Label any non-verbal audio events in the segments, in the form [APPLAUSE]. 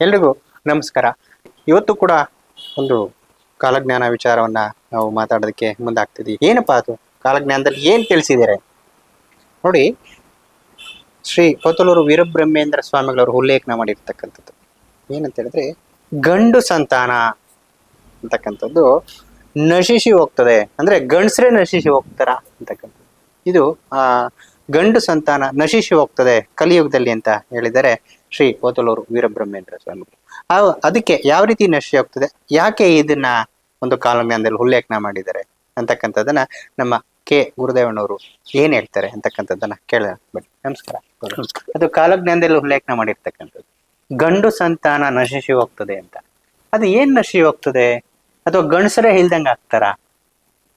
ಎಲ್ರಿಗೂ ನಮಸ್ಕಾರ. ಇವತ್ತು ಕೂಡ ಒಂದು ಕಾಲಜ್ಞಾನ ವಿಚಾರವನ್ನ ನಾವು ಮಾತಾಡೋದಕ್ಕೆ ಮುಂದಾಗ್ತಿದ್ವಿ. ಏನಪ್ಪಾ ಅದು? ಕಾಲಜ್ಞಾನದಲ್ಲಿ ಏನ್ ತಿಳಿಸಿದ್ದಾರೆ ನೋಡಿ, ಶ್ರೀ ಕೊತ್ತಲೂರು ವೀರಬ್ರಹ್ಮೇಂದ್ರ ಸ್ವಾಮಿಗಳವರು ಉಲ್ಲೇಖನ ಮಾಡಿರ್ತಕ್ಕಂಥದ್ದು. ಏನಂತ ಹೇಳಿದ್ರೆ, ಗಂಡು ಸಂತಾನ ಅಂತಕ್ಕಂಥದ್ದು ನಶಿಸಿ ಹೋಗ್ತದೆ. ಅಂದ್ರೆ ಗಂಡಸರೇ ನಶಿಸಿ ಹೋಗ್ತಾರ ಅಂತಕ್ಕಂಥದ್ದು. ಇದು, ಆ, ಗಂಡು ಸಂತಾನ ನಶಿಸಿ ಹೋಗ್ತದೆ ಕಲಿಯುಗದಲ್ಲಿ ಅಂತ ಹೇಳಿದರೆ ಶ್ರೀ ಕೋತಲೂರು ವೀರಬ್ರಹ್ಮೇಂದ್ರ ಸ್ವಾಮಿ. ಆ ಅದಕ್ಕೆ ಯಾವ ರೀತಿ ನಶೆ ಹೋಗ್ತದೆ ಯಾಕೆ ಇದನ್ನ ಒಂದು ಕಾಲಮ್ಯಾಂದಲ್ಲಿ ಉಲ್ಲೇಖನ ಮಾಡಿದ್ದಾರೆ? ಅಂತಕ್ಕಂಥದ್ದನ್ನ ನಮ್ಮ ಕೆ. ಗುರುದೇವಣ್ಣವರು ಏನ್ ಹೇಳ್ತಾರೆ ಅಂತಕ್ಕಂಥದ್ದನ್ನ ಕೇಳೋಣ. ಬನ್ನಿ ನಮಸ್ಕಾರ. ಅದು ಕಾಲಜ್ಞಾನದಲ್ಲಿ ಉಲ್ಲೇಖನ ಮಾಡಿರ್ತಕ್ಕಂಥದ್ದು. ಗಂಡು ಸಂತಾನ ನಶಿಸಿ ಹೋಗ್ತದೆ ಅಂತ. ಅದು ಏನ್ ನಶಿ ಹೋಗ್ತದೆ? ಅಥವಾ ಗಂಡಸರೇ ಇಲ್ದಂಗ ಆಗ್ತಾರ?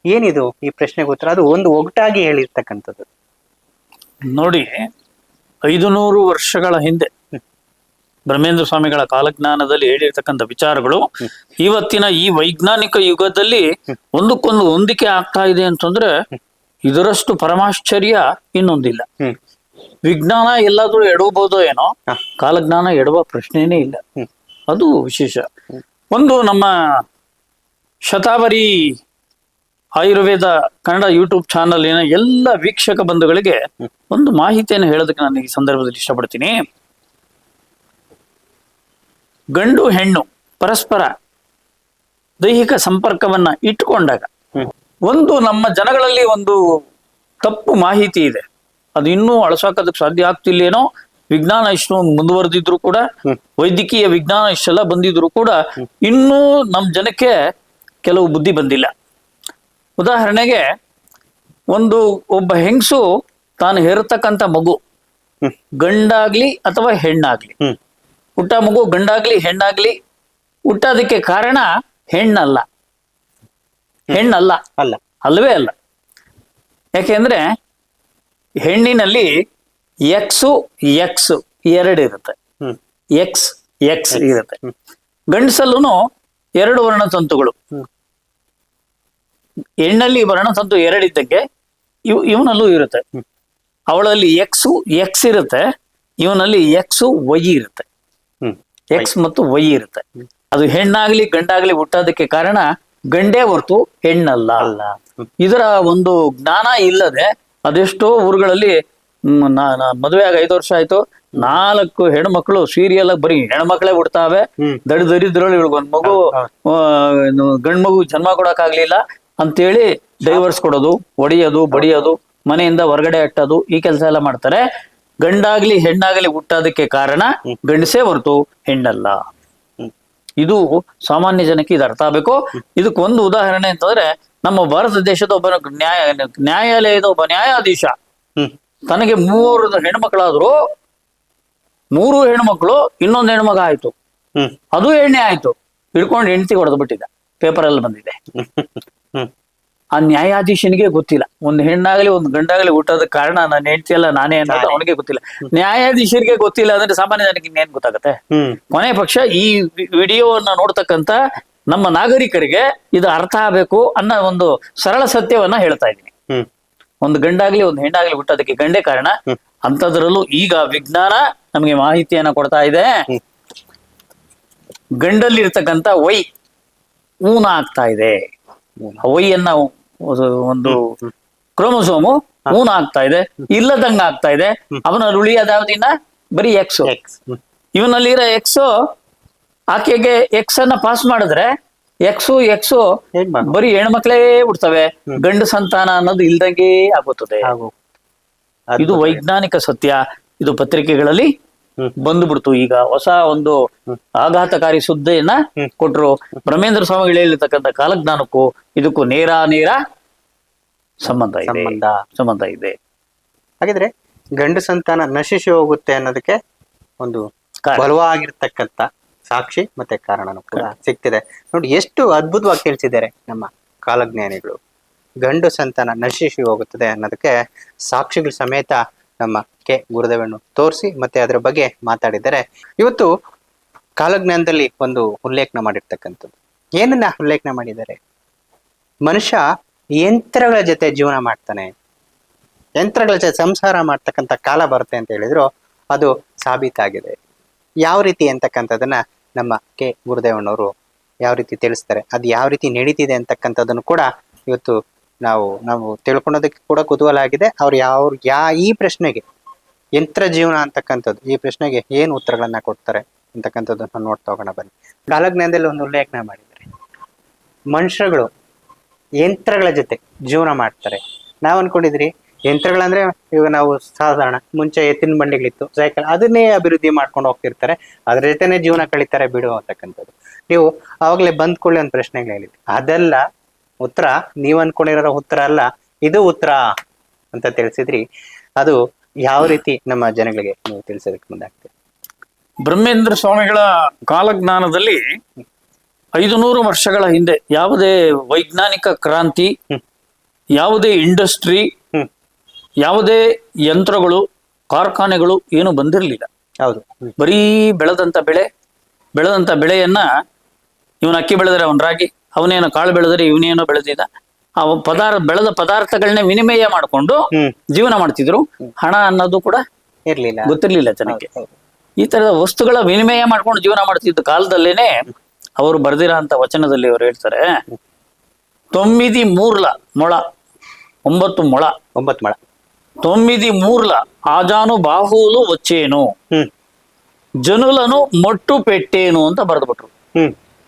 ಏನಿದು ಈ ಪ್ರಶ್ನೆಗೆ ಉತ್ತರ? ಅದು ಒಂದು ಒಗಟಾಗಿ ಹೇಳಿರ್ತಕ್ಕಂಥದ್ದು. ನೋಡಿ ಐದು ನೂರು ವರ್ಷಗಳ ಹಿಂದೆ ಬ್ರಹ್ಮೇಂದ್ರ ಸ್ವಾಮಿಗಳ ಕಾಲಜ್ಞಾನದಲ್ಲಿ ಹೇಳಿರ್ತಕ್ಕಂಥ ವಿಚಾರಗಳು ಇವತ್ತಿನ ಈ ವೈಜ್ಞಾನಿಕ ಯುಗದಲ್ಲಿ ಒಂದಕ್ಕೊಂದು ಹೊಂದಿಕೆ ಆಗ್ತಾ ಇದೆ ಅಂತಂದ್ರೆ ಇದರಷ್ಟು ಪರಮಾಶ್ಚರ್ಯ ಇನ್ನೊಂದಿಲ್ಲ. ವಿಜ್ಞಾನ ಎಲ್ಲಾದ್ರೂ ಎಡಬಹುದೋ ಏನೋ ಕಾಲಜ್ಞಾನ ಎಡುವ ಪ್ರಶ್ನೆನೇ ಇಲ್ಲ. ಅದು ವಿಶೇಷ. ಒಂದು ನಮ್ಮ ಶತಾವರಿ ಆಯುರ್ವೇದ ಕನ್ನಡ ಯೂಟ್ಯೂಬ್ ಚಾನಲಿನ ಎಲ್ಲ ವೀಕ್ಷಕ ಬಂಧುಗಳಿಗೆ ಒಂದು ಮಾಹಿತಿಯನ್ನು ಹೇಳೋದಕ್ಕೆ ನಾನು ಈ ಸಂದರ್ಭದಲ್ಲಿ ಇಷ್ಟಪಡ್ತೀನಿ. ಗಂಡು ಹೆಣ್ಣು ಪರಸ್ಪರ ದೈಹಿಕ ಸಂಪರ್ಕವನ್ನ ಇಟ್ಟುಕೊಂಡಾಗ ಒಂದು ನಮ್ಮ ಜನಗಳಲ್ಲಿ ಒಂದು ತಪ್ಪು ಮಾಹಿತಿ ಇದೆ. ಅದು ಇನ್ನೂ ಅಳಸಾಕೋದಕ್ಕೆ ಸಾಧ್ಯ ಆಗ್ತಿಲ್ಲೇನೋ ವಿಜ್ಞಾನ ಇಷ್ಟು ಮುಂದುವರೆದಿದ್ರು ಕೂಡ ವೈದ್ಯಕೀಯ ವಿಜ್ಞಾನ ಇಷ್ಟೆಲ್ಲ ಬಂದಿದ್ರು ಕೂಡ ಇನ್ನೂ ನಮ್ಮ ಜನಕ್ಕೆ ಕೆಲವು ಬುದ್ಧಿ ಬಂದಿಲ್ಲ. ಉದಾಹರಣೆಗೆ ಒಂದು ಒಬ್ಬ ಹೆಂಗಸು ತಾನು ಹೇರತಕ್ಕಂಥ ಮಗು ಗಂಡಾಗ್ಲಿ ಅಥವಾ ಹೆಣ್ಣಾಗ್ಲಿ ಹುಟ್ಟ ಮಗು ಗಂಡಾಗ್ಲಿ ಹೆಣ್ಣಾಗ್ಲಿ ಹುಟ್ಟೋದಕ್ಕೆ ಕಾರಣ ಹೆಣ್ಣಲ್ಲ. ಹೆಣ್ಣಲ್ಲ. ಅಲ್ಲ. ಅಲ್ಲವೇ ಅಲ್ಲ. ಯಾಕೆಂದ್ರೆ ಹೆಣ್ಣಿನಲ್ಲಿ ಎಕ್ಸು ಎಕ್ಸ್ ಎರಡು ಇರುತ್ತೆ. ಎಕ್ಸ್ ಎಕ್ಸ್ ಇರುತ್ತೆ. ಗಂಡಸಲ್ಲೂ ಎರಡು ವರ್ಣತಂತುಗಳು. ತಂತುಗಳು ಹೆಣ್ಣಲ್ಲಿ ವರ್ಣತಂತು ಎರಡಿದ್ದಕ್ಕೆ ಇವ್ ಇವನಲ್ಲೂ ಇರುತ್ತೆ. ಅವಳಲ್ಲಿ ಎಕ್ಸು ಎಕ್ಸ್ ಇರುತ್ತೆ. ಇವನಲ್ಲಿ ಎಕ್ಸು ವೈ ಇರುತ್ತೆ. ಎಕ್ಸ್ ಮತ್ತು ವೈ ಇರುತ್ತೆ. ಅದು ಹೆಣ್ಣಾಗ್ಲಿ ಗಂಡಾಗ್ಲಿ ಹುಟ್ಟೋದಕ್ಕೆ ಕಾರಣ ಗಂಡೇ ಹೊರತು ಹೆಣ್ಣಲ್ಲ. ಅಲ್ಲ. ಇದರ ಒಂದು ಜ್ಞಾನ ಇಲ್ಲದೆ ಅದೆಷ್ಟೋ ಊರುಗಳಲ್ಲಿ ಮ್, ನಾ- ನಾ ಮದುವೆ ಆಗ ಐದು ವರ್ಷ ಆಯ್ತು. ನಾಲ್ಕು ಹೆಣ್ಮಕ್ಳು ಸೀರಿಯಲ್ ಬರೀ ಹೆಣ್ಮಕ್ಳೇ ಹುಡ್ತಾವೆ. ದಡ ದರಿದ್ರಲ್ಲಿ ಒಂದ್ ಮಗು ಗಂಡ್ ಮಗು ಜನ್ಮ ಕೊಡಕ್ ಆಗ್ಲಿಲ್ಲ ಅಂತೇಳಿ ಡೈವರ್ಸ್ ಕೊಡೋದು ಒಡೆಯೋದು ಬಡಿಯೋದು ಮನೆಯಿಂದ ಹೊರಗಡೆ ಅಟ್ಟೋದು ಈ ಕೆಲಸ ಎಲ್ಲ ಮಾಡ್ತಾರೆ. ಗಂಡಾಗ್ಲಿ ಹೆಣ್ಣಾಗ್ಲಿ ಹುಟ್ಟೋದಕ್ಕೆ ಕಾರಣ ಗಂಡಸೇ ಹೊರತು ಹೆಣ್ಣಲ್ಲ. ಇದು ಸಾಮಾನ್ಯ ಜನಕ್ಕೆ ಇದು ಅರ್ಥ ಆಗಬೇಕು. ಇದಕ್ಕೆ ಒಂದು ಉದಾಹರಣೆ ಅಂತಂದ್ರೆ ನಮ್ಮ ಭಾರತ ದೇಶದ ಒಬ್ಬ ನ್ಯಾಯ ನ್ಯಾಯಾಲಯದ ಒಬ್ಬ ನ್ಯಾಯಾಧೀಶ. ಹ್ಮ್. ತನಗೆ ಮೂರು ಹೆಣ್ಮಕ್ಳಾದ್ರು ಮೂರು ಹೆಣ್ಮಕ್ಳು ಇನ್ನೊಂದು ಹೆಣ್ಮಗ ಆಯ್ತು. ಅದು ಎಣ್ಣೆ ಆಯ್ತು. ಹಿಡ್ಕೊಂಡು ಹೆಂಡತಿ ಹೊಡೆದು ಬಿಟ್ಟಿದ್ದ ಪೇಪರ್ ಅಲ್ಲಿ ಬಂದಿದೆ ಆ ನ್ಯಾಯಾಧೀಶನಿಗೆ ಗೊತ್ತಿಲ್ಲ. ಒಂದು ಹೆಣ್ಣಾಗಲಿ ಒಂದು ಗಂಡಾಗಲಿ ಹುಟ್ಟೋದ ಕಾರಣ ನನ್ನ ಹೆಂಡತಿ ಅಲ್ಲ ನಾನೇ ಅನ್ನೋದು ಅವನಿಗೆ ಗೊತ್ತಿಲ್ಲ. ನ್ಯಾಯಾಧೀಶರಿಗೆ ಗೊತ್ತಿಲ್ಲ ಅಂದ್ರೆ ಸಾಮಾನ್ಯ ಜನಕ್ಕೆ ಇನ್ನೇನ್ ಗೊತ್ತಾಗತ್ತೆ? ಕೊನೆ ಪಕ್ಷ ಈ ವಿಡಿಯೋವನ್ನ ನೋಡ್ತಕ್ಕಂತ ನಮ್ಮ ನಾಗರಿಕರಿಗೆ ಇದು ಅರ್ಥ ಆಗಬೇಕು ಅನ್ನೋ ಒಂದು ಸರಳ ಸತ್ಯವನ್ನ ಹೇಳ್ತಾ ಇದ್ದೀನಿ. ಒಂದು ಗಂಡಾಗ್ಲಿ ಒಂದು ಹೆಣ್ಣಾಗ್ಲಿ ಹುಟ್ಟೋದಕ್ಕೆ ಗಂಡೇ ಕಾರಣ. ಅಂತದ್ರಲ್ಲೂ ಈಗ ವಿಜ್ಞಾನ ನಮಗೆ ಮಾಹಿತಿಯನ್ನ ಕೊಡ್ತಾ ಇದೆ. ಗಂಡಲ್ಲಿರ್ತಕ್ಕಂಥ ವೈ ಊನ ಆಗ್ತಾ ಇದೆ. ವೈಯನ್ನ ಒಂದು- ಒಂದು ಕ್ರೋಮೋಸೋಮು ಮೂನ್ ಆಗ್ತಾ ಇದೆ ಇಲ್ಲದಂಗ ಆಗ್ತಾ ಇದೆ. ಅವನ ಉಳಿಯೋದು ಯಾವ್ದಿನ ಬರೀ ಎಕ್ಸ್ ಇವನಲ್ಲಿರೋ ಎಕ್ಸ್ ಆಕೆಗೆ ಎಕ್ಸ್ ಅನ್ನ ಪಾಸ್ ಮಾಡಿದ್ರೆ ಎಕ್ಸು ಎಕ್ಸು ಬರಿ ಹೆಣ್ಮಕ್ಳೇ ಉಡ್ತವೆ ಗಂಡು ಸಂತಾನ ಅನ್ನೋದು ಇಲ್ದಂಗೆ ಆಗುತ್ತದೆ. ಇದು ವೈಜ್ಞಾನಿಕ ಸತ್ಯ. ಇದು ಪತ್ರಿಕೆಗಳಲ್ಲಿ. ಬಂದುಬಿಡ್ತು. ಈಗ ಹೊಸ ಒಂದು ಆಘಾತಕಾರಿ ಸುದ್ದಿಯನ್ನ ಕೊಟ್ರು ಬ್ರಹ್ಮೇಂದ್ರ ಸ್ವಾಮಿಗಳು ಹೇಳಿರ್ತಕ್ಕಂಥ ಕಾಲಜ್ಞಾನಕ್ಕೂ ಇದಕ್ಕೂ ನೇರ ನೇರ ಸಂಬಂಧ ಇದೆ. ಸಂಬಂಧ. ಸಂಬಂಧ ಇದೆ. ಹಾಗಿದ್ರೆ ಗಂಡು ಸಂತಾನ ನಶಿಸಿ ಹೋಗುತ್ತೆ ಅನ್ನೋದಕ್ಕೆ ಒಂದು. ಬಲವಾಗಿರ್ತಕ್ಕಂಥ ಸಾಕ್ಷಿ ಮತ್ತೆ ಕಾರಣನೂ ಕೂಡ ಸಿಗ್ತಿದೆ. ನೋಡಿ ಎಷ್ಟು ಅದ್ಭುತವಾಗಿ ತಿಳಿಸಿದ್ದಾರೆ ನಮ್ಮ ಕಾಲಜ್ಞಾನಿಗಳು. ಗಂಡು ಸಂತಾನ ನಶಿಸಿ ಹೋಗುತ್ತದೆ ಅನ್ನೋದಕ್ಕೆ ಸಾಕ್ಷಿಗಳ ಸಮೇತ ನಮ್ಮ ಕೆ. ಗುರುದೇವನ್ನು ತೋರಿಸಿ ಮತ್ತೆ ಅದರ ಬಗ್ಗೆ ಮಾತಾಡಿದ್ದಾರೆ ಇವತ್ತು ಕಾಲಜ್ಞಾನದಲ್ಲಿ ಒಂದು ಉಲ್ಲೇಖನ ಮಾಡಿರ್ತಕ್ಕಂಥದ್ದು. ಏನನ್ನ ಉಲ್ಲೇಖನ ಮಾಡಿದ್ದಾರೆ ಮನುಷ್ಯ ಯಂತ್ರಗಳ ಜೊತೆ ಜೀವನ ಮಾಡ್ತಾನೆ. ಯಂತ್ರಗಳ ಜೊತೆ ಸಂಸಾರ ಮಾಡ್ತಕ್ಕಂಥ ಕಾಲ ಬರುತ್ತೆ ಅಂತ ಹೇಳಿದ್ರು. ಅದು ಸಾಬೀತಾಗಿದೆ. ಯಾವ ರೀತಿ ಅಂತಕ್ಕಂಥದ್ದನ್ನ ನಮ್ಮ ಕೆ. ಗುರುದೇವಣ್ಣವರು ಯಾವ ರೀತಿ ತಿಳಿಸ್ತಾರೆ? ಅದು ಯಾವ ರೀತಿ ನಡೀತಿದೆ ಅಂತಕ್ಕಂಥದ್ದನ್ನು ಕೂಡ ಇವತ್ತು ನಾವು ನಾವು ತಿಳ್ಕೊಳೋದಕ್ಕೆ ಕೂಡ ಕುತೂಹಲ ಆಗಿದೆ ಅವ್ರು ಯಾವ ಯಾ, ಈ ಪ್ರಶ್ನೆಗೆ ಯಂತ್ರ ಜೀವನ ಅಂತಕ್ಕಂಥದ್ದು, ಈ ಪ್ರಶ್ನೆಗೆ ಏನು ಉತ್ತರಗಳನ್ನ ಕೊಡ್ತಾರೆ ಅಂತಕ್ಕಂಥದ್ದನ್ನ ನೋಡ್ತಾ ಹೋಗೋಣ ಬನ್ನಿ. ಬಾಲಜ್ಞಾನದಲ್ಲಿ ಒಂದು ಉಲ್ಲೇಖನ ಮಾಡಿದ್ದಾರೆ. ಮನುಷ್ಯರುಗಳು ಯಂತ್ರಗಳ ಜೊತೆ ಜೀವನ ಮಾಡ್ತಾರೆ. ನಾವ್ ಅನ್ಕೊಂಡಿದ್ರಿ, ಯಂತ್ರಗಳಂದ್ರೆ ಇವಾಗ ನಾವು ಸಾಧಾರಣ ಮುಂಚೆ ಎತ್ತಿನ ಬಂಡಿಗಳಿತ್ತು, ಸೈಕಲ್, ಅದನ್ನೇ ಅಭಿವೃದ್ಧಿ ಮಾಡ್ಕೊಂಡು ಹೋಗ್ತಿರ್ತಾರೆ. ಅದ್ರ ಜೊತೆನೆ ಜೀವನ ಕಳೀತಾರೆ ಬಿಡು ಅಂತಕ್ಕಂಥದ್ದು. ನೀವು ಅವಾಗಲೇ ಬಂದ್ಕೊಳ್ಳಿ ಒಂದು ಪ್ರಶ್ನೆಗಳು ಹೇಳಿದ್ರಿ. ಅದೆಲ್ಲ ಉತ್ತರ ನೀವ್ ಅನ್ಕೊಂಡಿರೋ ಉತ್ತರ ಅಲ್ಲ ಇದು ಉತ್ತರ ಅಂತ ತಿಳಿಸಿದ್ರಿ. ಅದು ಯಾವ ರೀತಿ ನಮ್ಮ ಜನಗಳಿಗೆ ನೀವು ತಿಳಿಸೋದಕ್ಕೆ ಮುಂದಾಗ್ತದೆ ಬ್ರಹ್ಮೇಂದ್ರ ಸ್ವಾಮಿಗಳ ಕಾಲಜ್ಞಾನದಲ್ಲಿ ಐದು ನೂರು ವರ್ಷಗಳ ಹಿಂದೆ ಯಾವುದೇ ವೈಜ್ಞಾನಿಕ ಕ್ರಾಂತಿ. ಯಾವುದೇ ಇಂಡಸ್ಟ್ರಿ ಹ್ಮ್. ಯಾವುದೇ ಯಂತ್ರಗಳು ಕಾರ್ಖಾನೆಗಳು ಏನು ಬಂದಿರಲಿಲ್ಲ. ಹೌದು. ಬರೀ ಬೆಳೆದಂತ ಬೆಳೆ ಬೆಳೆದಂತ ಬೆಳೆಯನ್ನ ಇವನು ಅಕ್ಕಿ ಬೆಳೆದರೆ ಅವನ್ ರಾಗಿ ಅವನೇನೋ ಕಾಳು ಬೆಳೆದ್ರೆ ಇವನೇನೋ ಬೆಳೆದಿದ್ದ ಅವ ಪದಾರ್ ಬೆಳೆದ ಪದಾರ್ಥಗಳನ್ನ ವಿನಿಮಯ ಮಾಡಿಕೊಂಡು ಜೀವನ ಮಾಡ್ತಿದ್ರು. ಹಣ ಅನ್ನೋದು ಕೂಡ ಇರ್ಲಿಲ್ಲ. ಗೊತ್ತಿರ್ಲಿಲ್ಲ ಜನಕ್ಕೆ. ಈ ತರದ ವಸ್ತುಗಳ ವಿನಿಮಯ ಮಾಡ್ಕೊಂಡು ಜೀವನ ಮಾಡ್ತಿದ್ದ ಕಾಲದಲ್ಲೇನೆ ಅವರು ಬರ್ದಿರೋ ಅಂತ ವಚನದಲ್ಲಿ ಅವರು ಹೇಳ್ತಾರೆ. ತೊಮ್ಮಿದಿ ಮೂರ್ಲ ಮೊಳ ಒಂಬತ್ತು ಮೊಳ. ಒಂಬತ್ತು ಮೊಳ. ತೊಮ್ಮಿದಿ ಮೂರ್ಲ ಆಜಾನು ಬಾಹುಲು ಒಚ್ಚೇನು ಜನುಲನು ಮೊಟ್ಟು ಪೆಟ್ಟೇನು ಅಂತ ಬರೆದ್ಬಿಟ್ರು.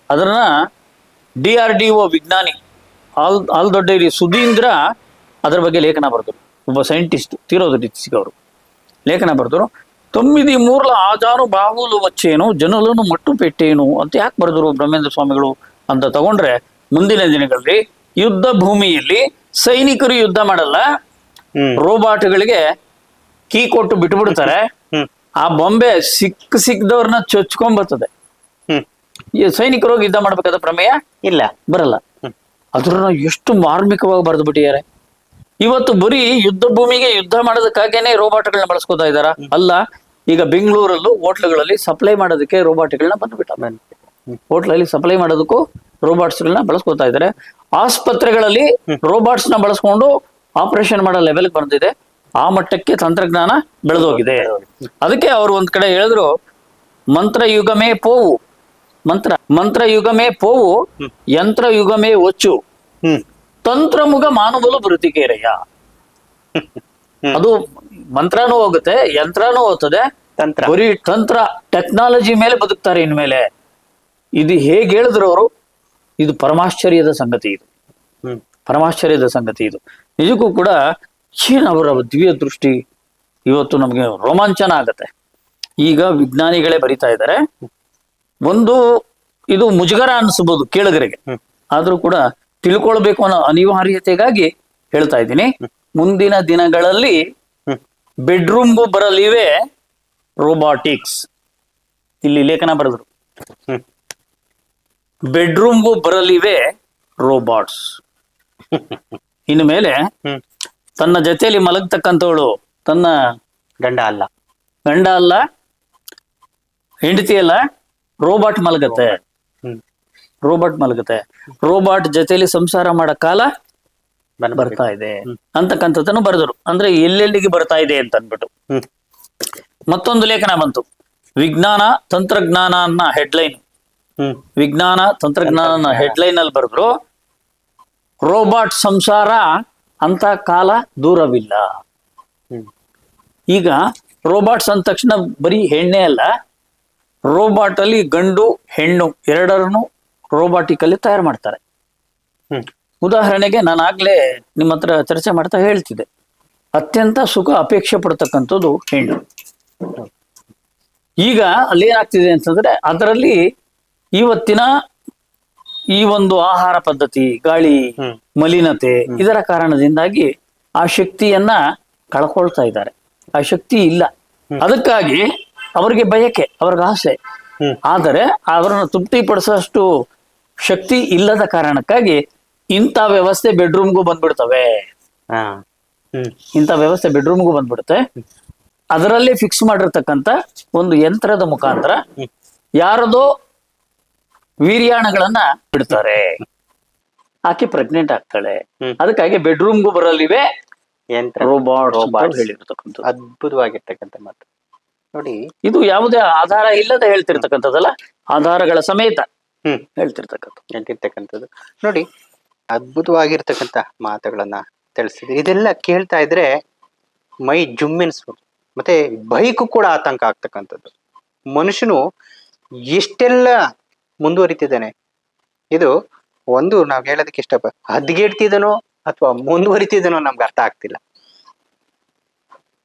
ಅದನ್ನ ಡಿ ಆರ್ ಡಿ ಒ ವಿಜ್ಞಾನಿ ಆಲ್ ಆಲ್ದೊಡ್ಡೇರಿ ಸುಧೀಂದ್ರ ಅದರ ಬಗ್ಗೆ ಲೇಖನ ಬರೆದರು ಒಬ್ಬ ಸೈಂಟಿಸ್ಟ್ ತೀರೋದು ಅವರು ಲೇಖನ ಬರೆದರು తొమ్మిది మూర్ల ఆజాను బాహువులు వచ్చేను జనులను మట్టు పెట్టేను ಅಂತ ಯಾಕೆ ಬರೆದರು ಬ್ರಹ್ಮೇಂದ್ರ ಸ್ವಾಮಿಗಳು ಅಂತ ತಗೊಂಡ್ರೆ ಮುಂದಿನ ದಿನಗಳಲ್ಲಿ ಯುದ್ಧ ಭೂಮಿಯಲ್ಲಿ ಸೈನಿಕರು ಯುದ್ಧ ಮಾಡಲ್ಲ ಹ್ಮ್ ರೋಬಾಟ್ಗಳಿಗೆ ಕೀ ಕೊಟ್ಟು ಬಿಟ್ಬಿಡ್ತಾರೆ ಹ್ಮ್ ಆ ಬೊಂಬೆ ಸಿಕ್ಕ ಸಿಕ್ಕದವ್ರನ್ನ ಚೊಚ್ಕೊಂಬರ್ತದೆ ಹ್ಮ್ ಈ ಸೈನಿಕರು ಹೋಗಿ ಯುದ್ಧ ಮಾಡ್ಬೇಕಾದ ಪ್ರಮೇಯ ಇಲ್ಲ. ಬರಲ್ಲ. ಅದರ ಅದ್ರನ್ನ ಎಷ್ಟು ಮಾರ್ಮಿಕವಾಗಿ ಬರೆದು ಬಿಟ್ಟಿದ್ದಾರೆ. ಇವತ್ತು ಬರೀ ಯುದ್ಧ ಭೂಮಿಗೆ ಯುದ್ಧ ಮಾಡೋದಕ್ಕಾಗೇನೆ ರೋಬೋಟ್ಗಳನ್ನ ಬಳಸ್ಕೊತಾ ಇದಾರ ಅಲ್ಲ ಈಗ ಬೆಂಗಳೂರಲ್ಲೂ ಹೋಟ್ಲುಗಳಲ್ಲಿ ಸಪ್ಲೈ ಮಾಡೋದಕ್ಕೆ ರೋಬೋಟ್ಗಳನ್ನ ಬಂದ್ಬಿಟ್ಟ. ಹೋಟ್ಲಲ್ಲಿ ಸಪ್ಲೈ ಮಾಡೋದಕ್ಕೂ ರೋಬೋಟ್ಸ್ಗಳನ್ನ ಬಳಸ್ಕೊತಾ ಇದ್ದಾರೆ. ಆಸ್ಪತ್ರೆಗಳಲ್ಲಿ ರೋಬಾಟ್ಸ್ನ ಬಳಸ್ಕೊಂಡು ಆಪರೇಷನ್ ಮಾಡೋ ಲೆವೆಲ್ ಬಂದಿದೆ. ಆ ಮಟ್ಟಕ್ಕೆ ತಂತ್ರಜ್ಞಾನ ಬೆಳೆದೋಗಿದೆ. ಅದಕ್ಕೆ ಅವರು ಒಂದ್ ಕಡೆ ಹೇಳಿದ್ರು ಮಂತ್ರ ಯುಗಮೇ ಪೋವು. ಮಂತ್ರ ಮಂತ್ರ ಯುಗಮೇ ಪೋವು ಯಂತ್ರ ಯುಗಮೇ ಒಚ್ಚು. ತಂತ್ರ ತಂತ್ರಮುಗ ಮಾನವಲು ಬೃತಿಕೇರಯ್ಯ ಅದು ಮಂತ್ರನೂ ಹೋಗುತ್ತೆ ಯಂತ್ರನೂ ಹೋಗ್ತದೆ. ಬರೀ ತಂತ್ರ ಟೆಕ್ನಾಲಜಿ ಮೇಲೆ ಬದುಕ್ತಾರೆ ಇನ್ಮೇಲೆ. ಇದು ಹೇಗೆ ಹೇಳಿದ್ರು ಅವರು? ಇದು ಪರಮಾಶ್ಚರ್ಯದ ಸಂಗತಿ ಇದು. ಪರಮಾಶ್ಚರ್ಯದ ಸಂಗತಿ ಇದು. ನಿಜಕ್ಕೂ ಕೂಡ ಏನ್ ಅವರ ದಿವ್ಯ ದೃಷ್ಟಿ? ಇವತ್ತು ನಮಗೆ ರೋಮಾಂಚನ ಆಗತ್ತೆ. ಈಗ ವಿಜ್ಞಾನಿಗಳೇ ಬರಿತಾ ಇದ್ದಾರೆ. ಒಂದು ಇದು ಮುಜುಗರ ಅನ್ಸಬಹುದು ಕೇಳುಗರಿಗೆ. ಆದ್ರೂ ಕೂಡ ತಿಳ್ಕೊಳ್ಬೇಕು ಅನ್ನೋ ಅನಿವಾರ್ಯತೆಗಾಗಿ ಹೇಳ್ತಾ ಇದ್ದೀನಿ. ಮುಂದಿನ ದಿನಗಳಲ್ಲಿ ಬೆಡ್ರೂಮ್ಗೂ ಬರಲಿವೆ ರೋಬಾಟಿಕ್ಸ್ ಇಲ್ಲಿ ಲೇಖನ ಬರೆದ್ರು. ಬೆಡ್ರೂಮ್ಗೂ ಬರಲಿವೆ ರೋಬಾಟ್ಸ್ [LAUGHS] ಇನ್ನು ಮೇಲೆ ತನ್ನ ಜೊತೆಯಲ್ಲಿ ಮಲಗ್ತಕ್ಕಂಥವಳು ತನ್ನ ಗಂಡ ಅಲ್ಲ. ಗಂಡ ಅಲ್ಲ ಹೆಂಡತಿ ಅಲ್ಲ ರೋಬಾಟ್ ಮಲಗತ್ತೆ. ರೋಬಾಟ್. ಮಲಗತ್ತೆ. ರೋಬಾಟ್ ಜೊತೆಲಿ ಸಂಸಾರ ಮಾಡೋ ಕಾಲ ಬರ್ತಾ ಇದೆ. ಅಂತಕ್ಕಂಥದ್ದನ್ನು ಬರೆದರು. ಅಂದ್ರೆ ಎಲ್ಲೆಲ್ಲಿಗೆ ಬರ್ತಾ ಇದೆ ಅಂತ ಅಂದ್ಬಿಟ್ಟು ಮತ್ತೊಂದು ಲೇಖನ ಬಂತು. ವಿಜ್ಞಾನ ತಂತ್ರಜ್ಞಾನ ಅನ್ನ ಹೆಡ್ಲೈನ್ ವಿಜ್ಞಾನ ತಂತ್ರಜ್ಞಾನ ಹೆಡ್ಲೈನ್ ಅಲ್ಲಿ ಬರೆದ್ರು ರೋಬಾಟ್ ಸಂಸಾರ ಅಂತ ಕಾಲ ದೂರವಿಲ್ಲ. ಈಗ ರೋಬಾಟ್ಸ್ ಅಂದ ತಕ್ಷಣ ಬರೀ ಹೆಣ್ಣೆ ಅಲ್ಲ ರೋಬಾಟ್ ಅಲ್ಲಿ ಗಂಡು ಹೆಣ್ಣು ಎರಡರನ್ನು ರೋಬಾಟಿಕ್ ಅಲ್ಲಿ ತಯಾರು ಮಾಡ್ತಾರೆ. ಉದಾಹರಣೆಗೆ ನಾನು ಆಗ್ಲೇ ನಿಮ್ಮ ಹತ್ರ ಚರ್ಚೆ ಮಾಡ್ತಾ ಹೇಳ್ತಿದ್ದೆ. ಅತ್ಯಂತ ಸುಖ ಅಪೇಕ್ಷೆ ಪಡ್ತಕ್ಕಂಥದ್ದು ಹೆಣ್ಣು. ಈಗ ಅಲ್ಲಿ ಏನಾಗ್ತಿದೆ ಅಂತಂದ್ರೆ ಅದರಲ್ಲಿ ಇವತ್ತಿನ ಈ ಒಂದು ಆಹಾರ ಪದ್ಧತಿ ಗಾಳಿ ಮಲಿನತೆ ಇದರ ಕಾರಣದಿಂದಾಗಿ ಆ ಶಕ್ತಿಯನ್ನ ಕಳ್ಕೊಳ್ತಾ ಇದ್ದಾರೆ. ಆ ಶಕ್ತಿ ಇಲ್ಲ. ಅದಕ್ಕಾಗಿ ಅವರಿಗೆ ಬಯಕೆ ಅವ್ರಿಗೆ ಆಸೆ. ಆದರೆ ಅವರನ್ನು ತೃಪ್ತಿಪಡಿಸೋಷ್ಟು ಶಕ್ತಿ ಇಲ್ಲದ ಕಾರಣಕ್ಕಾಗಿ ಇಂಥ ವ್ಯವಸ್ಥೆ ಬೆಡ್ರೂಮ್ಗೂ ಬಂದ್ಬಿಡ್ತವೆ. ಇಂಥ ವ್ಯವಸ್ಥೆ ಬೆಡ್ರೂಮ್ಗೂ ಬಂದ್ಬಿಡುತ್ತೆ. ಅದರಲ್ಲಿ ಫಿಕ್ಸ್ ಮಾಡಿರ್ತಕ್ಕಂತ ಒಂದು ಯಂತ್ರದ ಮುಖಾಂತರ ಯಾರದೋ ವೀರ್ಯಾಣಗಳನ್ನ ಬಿಡ್ತಾರೆ. ಆಕೆ ಪ್ರೆಗ್ನೆಂಟ್ ಆಗ್ತಾಳೆ. ಅದಕ್ಕಾಗಿ ಬೆಡ್ರೂಮ್ಗೂ ಬರಲಿವೆ ರೋಬೋಟ್. ಹೇಳಿರ್ತಕ್ಕಂಥದ್ದು. ಅದ್ಭುತವಾಗಿರ್ತಕ್ಕಂಥ ಮಾತು. ನೋಡಿ. ಇದು ಯಾವುದೇ ಆಧಾರ ಇಲ್ಲದೆ ಹೇಳ್ತಿರ್ತಕ್ಕಂಥದ್ದಲ್ಲ? ಆಧಾರಗಳ ಸಮೇತ ಹ್ಮ್. ಹೇಳ್ತಿರ್ತಕ್ಕಂಥ ಹೇಳ್ತಿರ್ತಕ್ಕಂಥದ್ದು. ನೋಡಿ ಅದ್ಭುತವಾಗಿರ್ತಕ್ಕಂಥ ಮಾತುಗಳನ್ನ ತಿಳಿಸಿದ್ರಿ ಇದೆಲ್ಲ ಕೇಳ್ತಾ ಇದ್ರೆ ಮೈ ಜುಮ್ಮೆನ್ಸ್ಬೋದು ಮತ್ತೆ ಬೈಕು ಕೂಡ ಆತಂಕ ಆಗ್ತಕ್ಕಂಥದ್ದು. ಮನುಷ್ಯನು ಎಷ್ಟೆಲ್ಲ ಮುಂದುವರಿತಿದ್ದಾನೆ. ಇದು ಒಂದು ನಾವು ಹೇಳೋದಕ್ಕೆ ಇಷ್ಟಪ ಹದ್ಗೆಡ್ತಿದನೋ ಅಥವಾ ಮುಂದುವರಿತಿದನೋ ನಮ್ಗೆ ಅರ್ಥ ಆಗ್ತಿಲ್ಲ.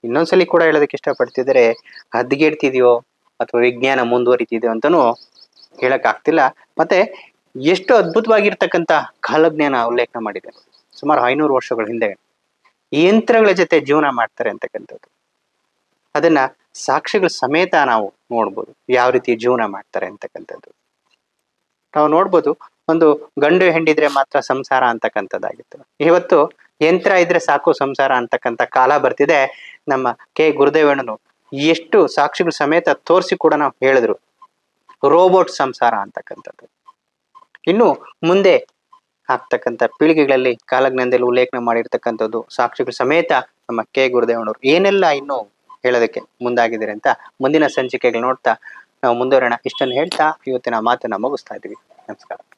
ಇನ್ನೊಂದ್ಸಲಿ ಕೂಡ ಹೇಳೋದಕ್ಕೆ ಇಷ್ಟಪಡ್ತಿದ್ರೆ ಹದ್ಗೆಡ್ತಿದ್ಯೋ ಅಥವಾ ವಿಜ್ಞಾನ ಮುಂದುವರಿತಿದೆಯೋ ಅಂತಾನೂ ಹೇಳಕ್ ಆಗ್ತಿಲ್ಲ ಮತ್ತೆ ಎಷ್ಟು ಅದ್ಭುತವಾಗಿರ್ತಕ್ಕಂಥ ಕಾಲಜ್ಞಾನ ಉಲ್ಲೇಖನ ಮಾಡಿದೆ. ಸುಮಾರು ಐನೂರು ವರ್ಷಗಳ ಹಿಂದೆ ಯಂತ್ರಗಳ ಜೊತೆ ಜೀವನ ಮಾಡ್ತಾರೆ ಅಂತಕ್ಕಂಥದ್ದು. ಅದನ್ನ ಸಾಕ್ಷಿಗಳ ಸಮೇತ ನಾವು ನೋಡ್ಬೋದು ಯಾವ ರೀತಿ ಜೀವನ ಮಾಡ್ತಾರೆ ಅಂತಕ್ಕಂಥದ್ದು. ನಾವು ನೋಡ್ಬೋದು ಒಂದು ಗಂಡು ಹೆಂಡಿದ್ರೆ ಮಾತ್ರ ಸಂಸಾರ ಅಂತಕ್ಕಂಥದ್ದಾಗಿತ್ತು. ಇವತ್ತು ಯಂತ್ರ ಇದ್ರೆ ಸಾಕು ಸಂಸಾರ ಅಂತಕ್ಕಂಥ ಕಾಲ ಬರ್ತಿದೆ. ನಮ್ಮ ಕೆ. ಗುರುದೇವಣ್ಣನು ಎಷ್ಟು ಸಾಕ್ಷಿಗಳ ಸಮೇತ ತೋರಿಸಿ ಕೂಡ ನಾವು ಹೇಳಿದ್ರು. ರೋಬೋಟ್ ಸಂಸಾರ ಅಂತಕ್ಕಂಥದ್ದು. ಇನ್ನು ಮುಂದೆ ಆಗ್ತಕ್ಕಂಥ ಪೀಳಿಗೆಗಳಲ್ಲಿ ಕಾಲಜ್ಞಾನದಲ್ಲಿ ಉಲ್ಲೇಖನ ಮಾಡಿರ್ತಕ್ಕಂಥದ್ದು ಸಾಕ್ಷಿಗಳ ಸಮೇತ ನಮ್ಮ ಕೆ. ಗುರುದೇವನವರು ಏನೆಲ್ಲ ಇನ್ನು ಹೇಳೋದಕ್ಕೆ ಮುಂದಾಗಿದ್ದೀರಿ ಅಂತ ಮುಂದಿನ ಸಂಚಿಕೆಗಳು ನೋಡ್ತಾ ನಾವು ಮುಂದುವರೋಣ ಇಷ್ಟನ್ನು ಹೇಳ್ತಾ ಇವತ್ತಿನ ಮಾತನ್ನ ಮುಗಿಸ್ತಾ ಇದ್ದೀವಿ. ನಮಸ್ಕಾರ.